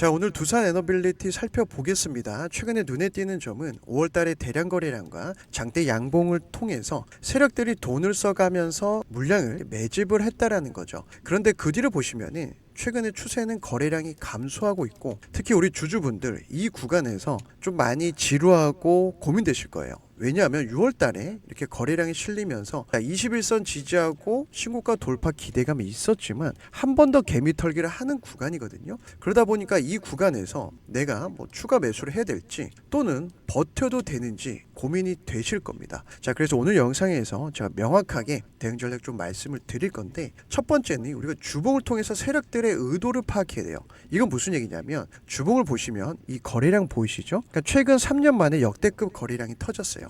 자 오늘 두산 에너빌리티 살펴보겠습니다. 최근에 눈에 띄는 점은 5월달의 대량 거래량과 장대 양봉을 통해서 세력들이 돈을 써가면서 물량을 매집을 했다라는 거죠. 그런데 그 뒤를 보시면은 최근의 추세는 거래량이 감소하고 있고 특히 우리 주주분들 이 구간에서 좀 많이 지루하고 고민되실 거예요. 왜냐하면 6월 달에 이렇게 거래량이 실리면서 21선 지지하고 신고가 돌파 기대감이 있었지만 한 번 더 개미 털기를 하는 구간이거든요. 그러다 보니까 이 구간에서 내가 뭐 추가 매수를 해야 될지 또는 버텨도 되는지 고민이 되실 겁니다. 자, 그래서 오늘 영상에서 제가 명확하게 대응 전략 좀 말씀을 드릴 건데 첫 번째는 우리가 주봉을 통해서 세력들의 의도를 파악해야 돼요. 이건 무슨 얘기냐면 주봉을 보시면 이 거래량 보이시죠? 그러니까 최근 3년 만에 역대급 거래량이 터졌어요.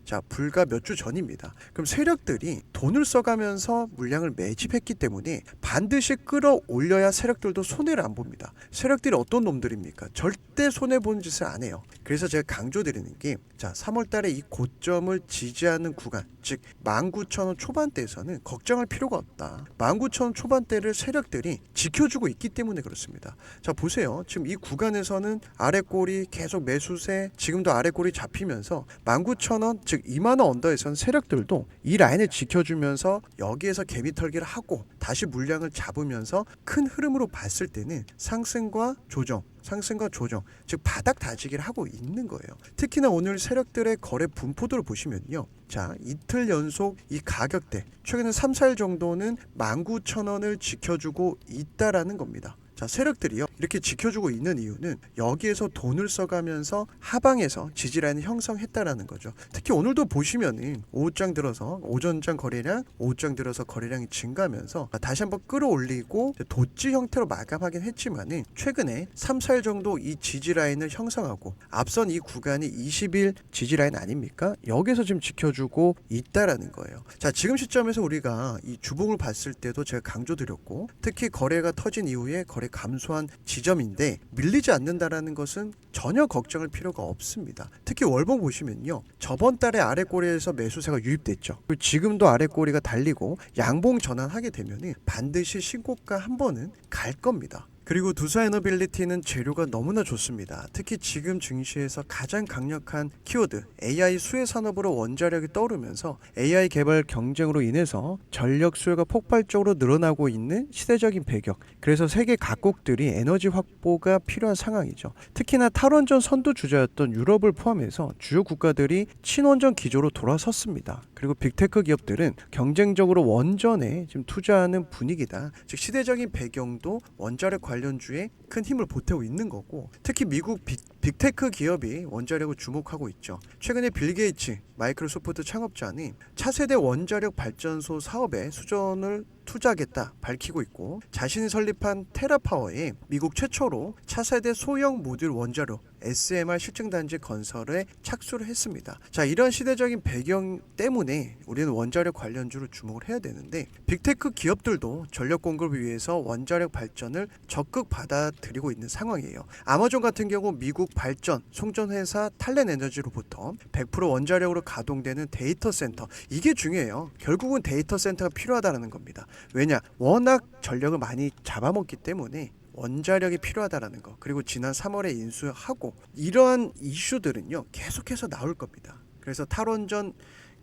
자, 불과 몇 주 전입니다. 그럼 세력들이 돈을 써가면서 물량을 매집했기 때문에 반드시 끌어올려야 세력들도 손해를 안 봅니다. 세력들이 어떤 놈들입니까? 절대 손해 보는 짓을 안 해요. 그래서 제가 강조드리는 게, 자, 3월 달에 이 고점을 지지하는 구간, 즉 19,000원 초반대에서는 걱정할 필요가 없다. 19,000원 초반대를 세력들이 지켜주고 있기 때문에 그렇습니다. 자, 보세요. 지금 이 구간에서는 아래 꼬리 계속 매수세, 지금도 아래 꼬리 잡히면서 19,000원, 즉 2만 원 언더에선 세력들도 이 라인을 지켜주면서 여기에서 개미 털기를 하고 다시 물량을 잡으면서 큰 흐름으로 봤을 때는 상승과 조정 상승과 조정, 즉 바닥 다지기를 하고 있는 거예요. 특히나 오늘 세력들의 거래 분포도를 보시면요. 자, 이틀 연속 이 가격대, 최근에 3, 4일 정도는 19,000원을 지켜주고 있다라는 겁니다. 자, 세력들이요. 이렇게 지켜주고 있는 이유는 여기에서 돈을 써가면서 하방에서 지지라인을 형성했다라는 거죠. 특히 오늘도 보시면은 오후장 들어서 오전장 거래량, 오후장 들어서 거래량이 증가하면서 다시 한번 끌어올리고 도지 형태로 마감하긴 했지만은 최근에 3, 4일 정도 이 지지라인을 형성하고 앞선 이 구간이 20일 지지라인 아닙니까? 여기서 지금 지켜주고 있다라는 거예요. 자, 지금 시점에서 우리가 이 주봉을 봤을 때도 제가 강조드렸고 특히 거래가 터진 이후에 거래 감소한 지점인데 밀리지 않는다라는 것은 전혀 걱정할 필요가 없습니다. 특히 월봉 보시면요. 저번 달에 아래 꼬리에서 매수세가 유입됐죠. 그리고 지금도 아래 꼬리가 달리고 양봉 전환하게 되면은 반드시 신고가 한 번은 갈 겁니다. 그리고 두사 에너빌리티는 재료가 너무나 좋습니다. 특히 지금 증시에서 가장 강력한 키워드 AI 수혜 산업으로 원자력이 떠오르면서 AI 개발 경쟁으로 인해서 전력 수요가 폭발적으로 늘어나고 있는 시대적인 배경. 그래서 세계 각국들이 에너지 확보가 필요한 상황이죠. 특히나 탈원전 선두 주자였던 유럽을 포함해서 주요 국가들이 친원전 기조로 돌아섰습니다. 그리고 빅테크 기업들은 경쟁적으로 원전에 지금 투자하는 분위기다. 즉 시대적인 배경도 원자력 관련주에 큰 힘을 보태고 있는 거고 특히 미국 빅, 빅테크 기업이 원자력을 주목하고 있죠. 최근에 빌 게이츠 마이크로소프트 창업자는 차세대 원자력 발전소 사업에 수전을 투자하겠다 밝히고 있고 자신이 설립한 테라파워에 미국 최초로 차세대 소형 모듈 원자로 SMR 실증단지 건설에 착수를 했습니다. 자, 이런 시대적인 배경 때문에 우리는 원자력 관련주를 주목을 해야 되는데 빅테크 기업들도 전력 공급을 위해서 원자력 발전을 적극 받아들이고 있는 상황이에요. 아마존 같은 경우 미국 발전 송전회사 탈렌 에너지로부터 100% 원자력으로 가동되는 데이터 센터 이게 중요해요. 결국은 데이터 센터가 필요하다는 겁니다. 왜냐? 워낙 전력을 많이 잡아먹기 때문에 원자력이 필요하다라는 거 그리고 지난 3월에 인수하고 이러한 이슈들은요 계속해서 나올 겁니다. 그래서 탈원전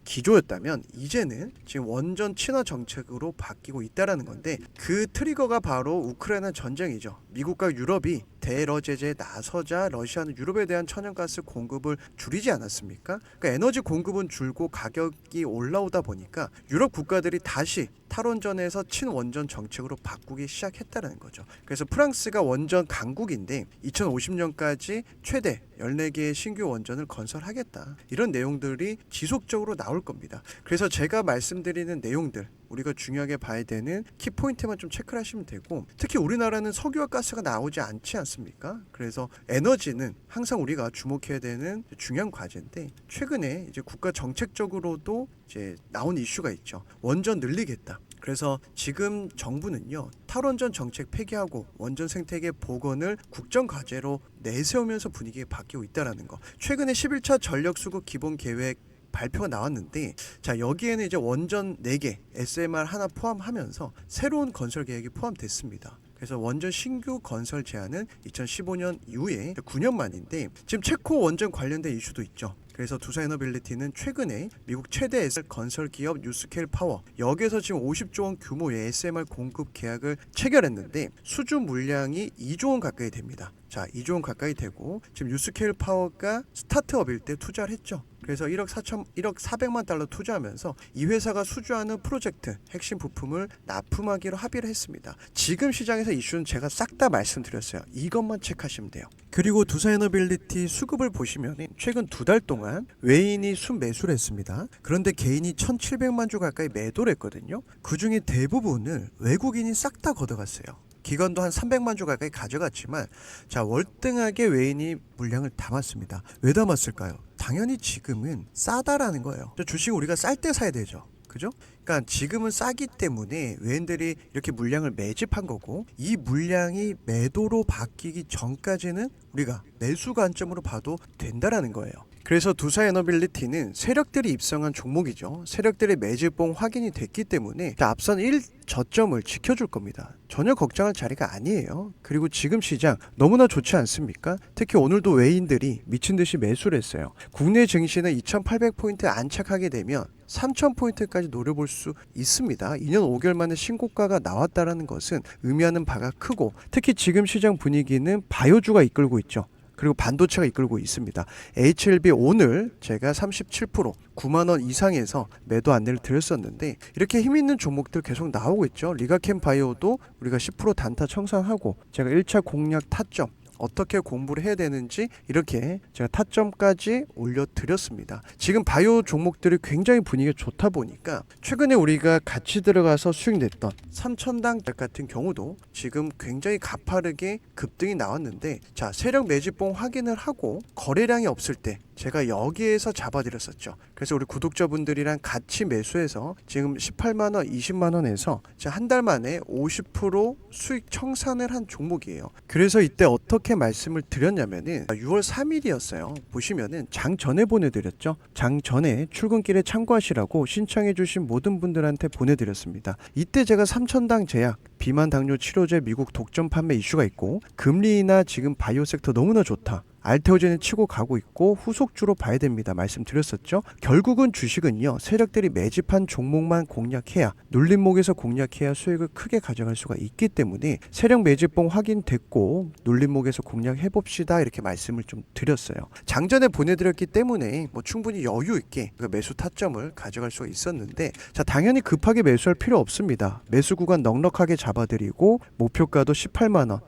기조였다면 이제는 지금 원전 친화 정책으로 바뀌고 있다라는 건데 그 트리거가 바로 우크라이나 전쟁이죠. 미국과 유럽이 대러 제재에 나서자 러시아는 유럽에 대한 천연가스 공급을 줄이지 않았습니까? 그러니까 에너지 공급은 줄고 가격이 올라오다 보니까 유럽 국가들이 다시 탈원전에서 친원전 정책으로 바꾸기 시작했다는 거죠. 그래서 프랑스가 원전 강국인데 2050년까지 최대 14개의 신규 원전을 건설하겠다. 이런 내용들이 지속적으로 나올 겁니다. 그래서 제가 말씀드리는 내용들 우리가 중요하게 봐야 되는 키 포인트만 좀 체크를 하시면 되고 특히 우리나라는 석유와 가스가 나오지 않지 않습니까? 그래서 에너지는 항상 우리가 주목해야 되는 중요한 과제인데 최근에 이제 국가 정책적으로도 이제 나온 이슈가 있죠. 원전 늘리겠다. 그래서 지금 정부는요 탈원전 정책 폐기하고 원전 생태계 복원을 국정 과제로 내세우면서 분위기가 바뀌고 있다라는 거. 최근에 11차 전력 수급 기본 계획 발표가 나왔는데 자 여기에는 이제 원전 4개 SMR 하나 포함하면서 새로운 건설 계획이 포함됐습니다. 그래서 원전 신규 건설 제한은 2015년 이후에 9년 만인데 지금 체코 원전 관련된 이슈도 있죠. 그래서 두사에너빌리티는 최근에 미국 최대 SR 건설 기업 뉴스케일 파워 여기에서 지금 50조 원 규모의 SMR 공급 계약을 체결했는데 수주 물량이 2조 원 가까이 됩니다. 자, 2조 원 가까이 되고 지금 뉴스케일 파워가 스타트업일 때 투자를 했죠. 그래서 1억 4천 1억 400만 달러 투자하면서 이 회사가 수주하는 프로젝트 핵심 부품을 납품하기로 합의를 했습니다. 지금 시장에서 이슈는 제가 싹 다 말씀드렸어요. 이것만 체크하시면 돼요. 그리고 두사에너빌리티 수급을 보시면 최근 두 달 동안 외인이 순매수를 했습니다. 그런데 개인이 1,700만 주 가까이 매도를 했거든요. 그 중에 대부분을 외국인이 싹 다 걷어갔어요. 기관도 한 300만 주 가까이 가져갔지만 자 월등하게 외인이 물량을 담았습니다. 왜 담았을까요? 당연히 지금은 싸다라는 거예요. 주식 우리가 쌀 때 사야 되죠. 그죠? 그러니까 지금은 싸기 때문에 외인들이 이렇게 물량을 매집한 거고 이 물량이 매도로 바뀌기 전까지는 우리가 매수 관점으로 봐도 된다라는 거예요. 그래서 두사 에너빌리티는 세력들이 입성한 종목이죠. 세력들의 매집봉 확인이 됐기 때문에 앞선 1 저점을 지켜줄 겁니다. 전혀 걱정할 자리가 아니에요. 그리고 지금 시장 너무나 좋지 않습니까? 특히 오늘도 외인들이 미친 듯이 매수를 했어요. 국내 증시는 2,800포인트 안착하게 되면 3,000포인트까지 노려볼 수 있습니다. 2년 5개월 만에 신고가가 나왔다라는 것은 의미하는 바가 크고 특히 지금 시장 분위기는 바이오주가 이끌고 있죠. 그리고 반도체가 이끌고 있습니다. HLB 오늘 제가 37% 9만 원 이상에서 매도 안내를 드렸었는데 이렇게 힘 있는 종목들 계속 나오고 있죠. 리가캠 바이오도 우리가 10% 단타 청산하고 제가 1차 공략 타점 어떻게 공부를 해야 되는지 이렇게 제가 타점까지 올려드렸습니다. 지금 바이오 종목들이 굉장히 분위기가 좋다 보니까 최근에 우리가 같이 들어가서 수익 냈던 3천당 같은 경우도 지금 굉장히 가파르게 급등이 나왔는데 자 세력 매집봉 확인을 하고 거래량이 없을 때 제가 여기에서 잡아드렸었죠. 그래서 우리 구독자분들이랑 같이 매수해서 지금 18만 원, 20만 원에서 한 달 만에 50% 수익 청산을 한 종목이에요. 그래서 이때 어떻게 말씀을 드렸냐면은 6월 3일이었어요. 보시면은 장 전에 보내드렸죠. 장 전에 출근길에 참고하시라고 신청해주신 모든 분들한테 보내드렸습니다. 이때 제가 3천당 제약 비만 당뇨 치료제 미국 독점 판매 이슈가 있고 금리 인하 지금 바이오 섹터 너무나 좋다. 알테오젠을 치고 가고 있고 후속주로 봐야 됩니다. 말씀드렸었죠. 결국은 주식은요. 세력들이 매집한 종목만 공략해야 눌림목에서 공략해야 수익을 크게 가져갈 수가 있기 때문에 세력 매집봉 확인됐고 눌림목에서 공략해 봅시다. 이렇게 말씀을 좀 드렸어요. 장전에 보내드렸기 때문에 뭐 충분히 여유 있게 그 매수 타점을 가져갈 수가 있었는데 자 당연히 급하게 매수할 필요 없습니다. 매수 구간 넉넉하게 잡아드리고 목표가도 18만 원.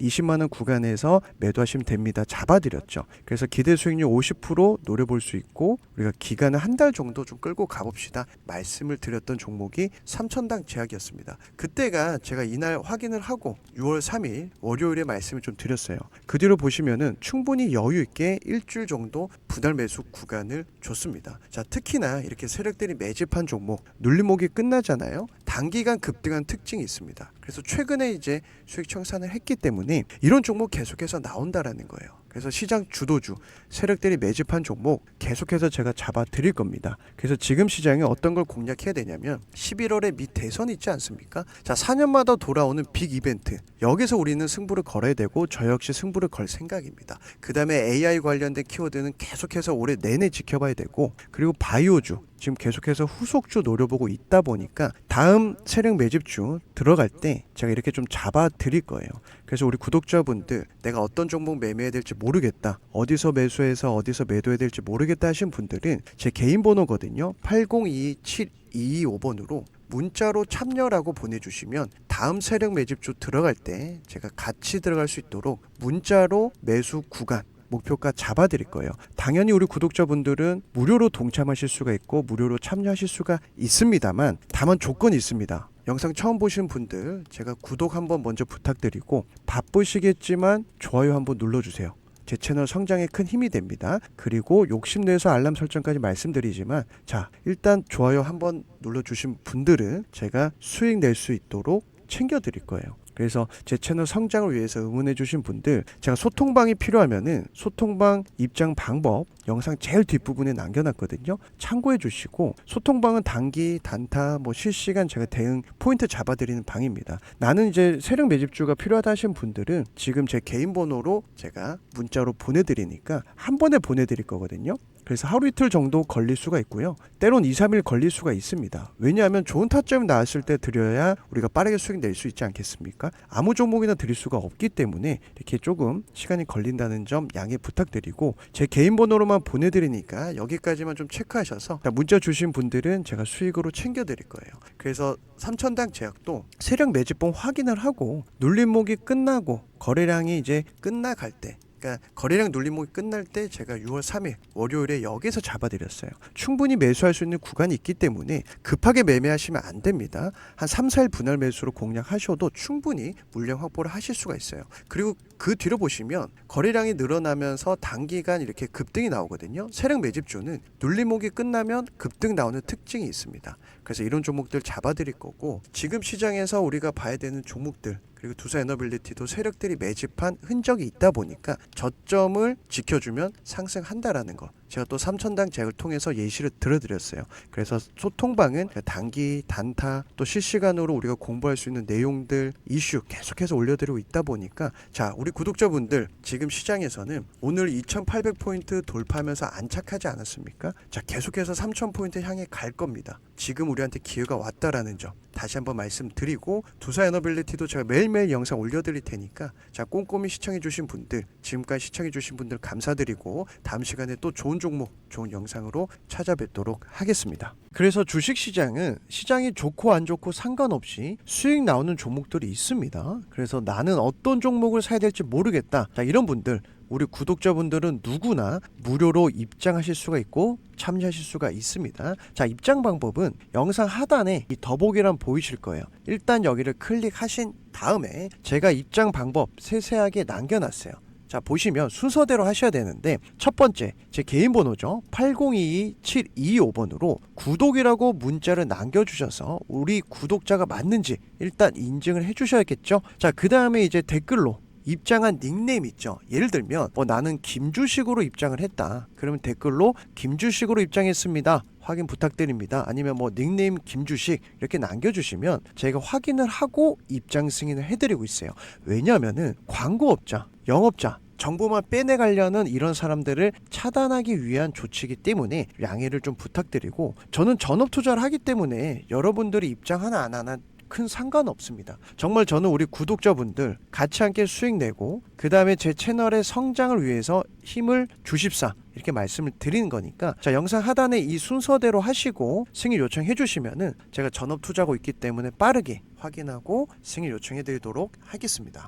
20만 원 구간에서 매도하시면 됩니다. 잡아드렸죠. 그래서 기대 수익률 50% 노려볼 수 있고 우리가 기간을 한 달 정도 좀 끌고 가봅시다. 말씀을 드렸던 종목이 3천당 제약이었습니다. 그때가 제가 이날 확인을 하고 6월 3일 월요일에 말씀을 좀 드렸어요. 그 뒤로 보시면은 충분히 여유 있게 일주일 정도 분할 매수 구간을 줬습니다. 자 특히나 이렇게 세력들이 매집한 종목 눌림목이 끝나잖아요. 단기간 급등한 특징이 있습니다. 그래서 최근에 이제 수익 청산을 했기 때문에 이런 종목 계속해서 나온다라는 거예요. 그래서 시장 주도주 세력들이 매집한 종목 계속해서 제가 잡아 드릴 겁니다. 그래서 지금 시장에 어떤 걸 공략해야 되냐면 11월에 미 대선 있지 않습니까? 자, 4년마다 돌아오는 빅 이벤트. 여기서 우리는 승부를 걸어야 되고 저 역시 승부를 걸 생각입니다. 그다음에 AI 관련된 키워드는 계속해서 올해 내내 지켜봐야 되고 그리고 바이오주 지금 계속해서 후속주 노려보고 있다 보니까 다음 세력 매집주 들어갈 때 제가 이렇게 좀 잡아 드릴 거예요. 그래서 우리 구독자분들 내가 어떤 종목 매매해야 될지 모르 겠다. 어디서 매수해서 어디서 매도해야 될지 모르겠다 하신 분들은 제 개인 번호거든요. 80272225번으로 문자로 참여라고 보내주시면 다음 세력 매집주 들어갈 때 제가 같이 들어갈 수 있도록 문자로 매수 구간 목표가 잡아드릴 거예요. 당연히 우리 구독자분들은 무료로 동참하실 수가 있고 무료로 참여하실 수가 있습니다만 다만 조건이 있습니다. 영상 처음 보시는 분들 제가 구독 한번 먼저 부탁드리고 바쁘시겠지만 좋아요 한번 눌러주세요. 제 채널 성장에 큰 힘이 됩니다. 그리고 욕심내서 알람 설정까지 말씀드리지만 자 일단 좋아요 한번 눌러주신 분들은 제가 수익 낼 수 있도록 챙겨드릴 거예요. 그래서 제 채널 성장을 위해서 응원해 주신 분들 제가 소통방이 필요하면은 소통방 입장 방법 영상 제일 뒷부분에 남겨놨거든요. 참고해 주시고 소통방은 단기, 단타, 뭐 실시간 제가 대응 포인트 잡아드리는 방입니다. 나는 이제 세력 매집주가 필요하다 하신 분들은 지금 제 개인 번호로 제가 문자로 보내드리니까 한 번에 보내드릴 거거든요. 그래서 하루 이틀 정도 걸릴 수가 있고요. 때론 2, 3일 걸릴 수가 있습니다. 왜냐하면 좋은 타점이 나왔을 때 드려야 우리가 빠르게 수익 낼 수 있지 않겠습니까? 아무 종목이나 드릴 수가 없기 때문에 이렇게 조금 시간이 걸린다는 점 양해 부탁드리고 제 개인 번호로만 보내드리니까 여기까지만 좀 체크하셔서 문자 주신 분들은 제가 수익으로 챙겨드릴 거예요. 그래서 3천당 제약도 세력 매집봉 확인을 하고 눌림목이 끝나고 거래량이 이제 끝나갈 때 그러니까 거래량 눌림목이 끝날 때 제가 6월 3일 월요일에 여기서 잡아드렸어요. 충분히 매수할 수 있는 구간이 있기 때문에 급하게 매매하시면 안 됩니다. 한 3, 4일 분할 매수로 공략하셔도 충분히 물량 확보를 하실 수가 있어요. 그리고 그 뒤로 보시면 거래량이 늘어나면서 단기간 이렇게 급등이 나오거든요. 세력 매집주는 눌림목이 끝나면 급등 나오는 특징이 있습니다. 그래서 이런 종목들 잡아드릴 거고 지금 시장에서 우리가 봐야 되는 종목들 그리고 두사 에너빌리티도 세력들이 매집한 흔적이 있다 보니까 저점을 지켜주면 상승한다라는 거. 제가 또 3천당 제약을 통해서 예시를 들어드렸어요. 그래서 소통방은 단기, 단타, 또 실시간으로 우리가 공부할 수 있는 내용들, 이슈 계속해서 올려드리고 있다 보니까 자, 우리 구독자분들 지금 시장에서는 오늘 2,800포인트 돌파하면서 안착하지 않았습니까? 자, 계속해서 3,000포인트 향해 갈 겁니다. 지금 우리한테 기회가 왔다라는 점 다시 한번 말씀드리고 두사 에너빌리티도 제가 매일매일 영상 올려드릴 테니까 자 꼼꼼히 시청해주신 분들 지금까지 시청해주신 분들 감사드리고 다음 시간에 또 좋은 종목 좋은 영상으로 찾아뵙도록 하겠습니다. 그래서 주식시장은 시장이 좋고 안 좋고 상관없이 수익 나오는 종목들이 있습니다. 그래서 나는 어떤 종목을 사야 될지 모르겠다. 자 이런 분들 우리 구독자분들은 누구나 무료로 입장하실 수가 있고 참여하실 수가 있습니다. 자, 입장 방법은 영상 하단에 이 더보기란 보이실 거예요. 일단 여기를 클릭하신 다음에 제가 입장 방법 세세하게 남겨놨어요. 자 보시면 순서대로 하셔야 되는데 첫 번째 제 개인 번호죠 8022-725번으로 구독이라고 문자를 남겨 주셔서 우리 구독자가 맞는지 일단 인증을 해 주셔야겠죠 자 그 다음에 이제 댓글로 입장한 닉네임 있죠. 예를 들면 뭐 나는 김주식으로 입장을 했다. 그러면 댓글로 김주식으로 입장했습니다. 확인 부탁드립니다. 아니면 뭐 닉네임 김주식 이렇게 남겨주시면 제가 확인을 하고 입장 승인을 해드리고 있어요. 왜냐하면은 광고업자, 영업자 정보만 빼내가려는 이런 사람들을 차단하기 위한 조치이기 때문에 양해를 좀 부탁드리고 저는 전업 투자를 하기 때문에 여러분들이 입장 하나 안 하나 큰 상관없습니다. 정말 저는 우리 구독자분들 같이 함께 수익 내고 그 다음에 제 채널의 성장을 위해서 힘을 주십사 이렇게 말씀을 드리는 거니까 자 영상 하단에 이 순서대로 하시고 승인 요청해 주시면은 제가 전업 투자하고 있기 때문에 빠르게 확인하고 승인 요청해 드리도록 하겠습니다.